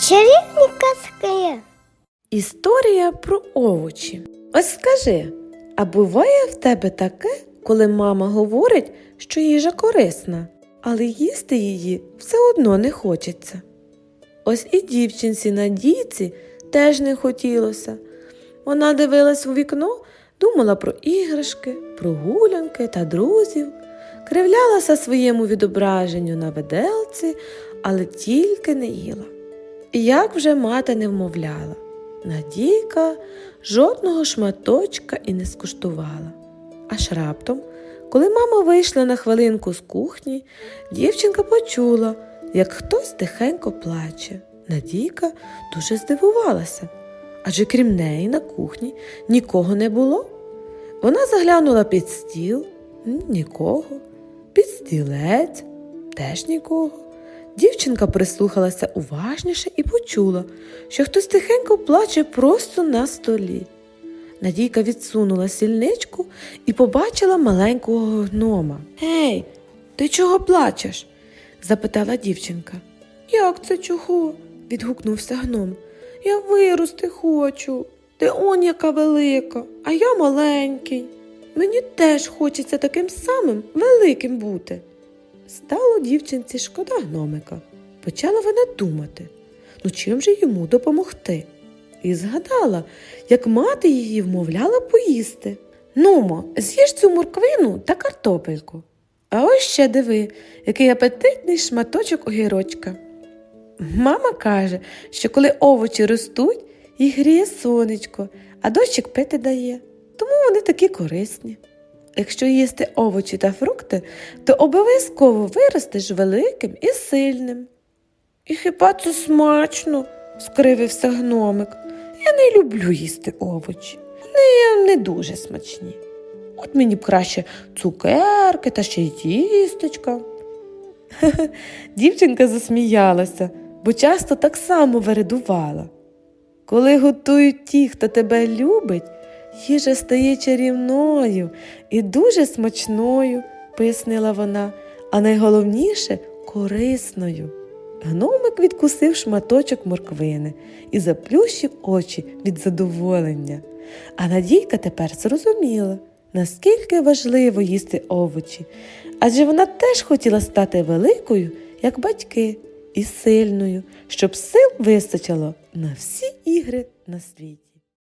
Чарівні казки. Історія про овочі. Ось скажи, а буває в тебе таке, коли мама говорить, що їжа корисна, але їсти її все одно не хочеться. Ось і дівчинці Надійці теж не хотілося. Вона дивилась у вікно, думала про іграшки, прогулянки та друзів, кривлялася своєму відображенню на виделці, але тільки не їла. І як вже мати не вмовляла, Надійка жодного шматочка і не скуштувала. Аж раптом, коли мама вийшла на хвилинку з кухні, дівчинка почула, як хтось тихенько плаче. Надійка дуже здивувалася, адже крім неї на кухні нікого не було. Вона заглянула під стіл, нікого, під стілець, теж нікого. Дівчинка прислухалася уважніше і почула, що хтось тихенько плаче просто на столі. Надійка відсунула сільничку і побачила маленького гнома. Гей, ти чого плачеш? запитала дівчинка. Як це чого? відгукнувся гном. Я вирости хочу. Ти он яка велика, а я маленький. Мені теж хочеться таким самим великим бути. Стало дівчинці шкода гномика. Почала вона думати, ну чим же йому допомогти? І згадала, як мати її вмовляла поїсти. Нумо, з'їж цю морквину та картопельку. А ось ще диви, який апетитний шматочок огірочка. Мама каже, що коли овочі ростуть, їх гріє сонечко, а дощик пити дає, тому вони такі корисні. Якщо їсти овочі та фрукти, то обов'язково виростеш великим і сильним. І хіба це смачно? скривився гномик. Я не люблю їсти овочі. Вони не дуже смачні. От мені б краще цукерки та ще й тістечка. Дівчинка засміялася, бо часто так само вередувала. Коли готують ті, хто тебе любить, їжа стає чарівною і дуже смачною, пояснила вона, а найголовніше корисною. Гномик відкусив шматочок морквини і заплющив очі від задоволення. А Надійка тепер зрозуміла, наскільки важливо їсти овочі, адже вона теж хотіла стати великою, як батьки, і сильною, щоб сил вистачило на всі ігри на світі.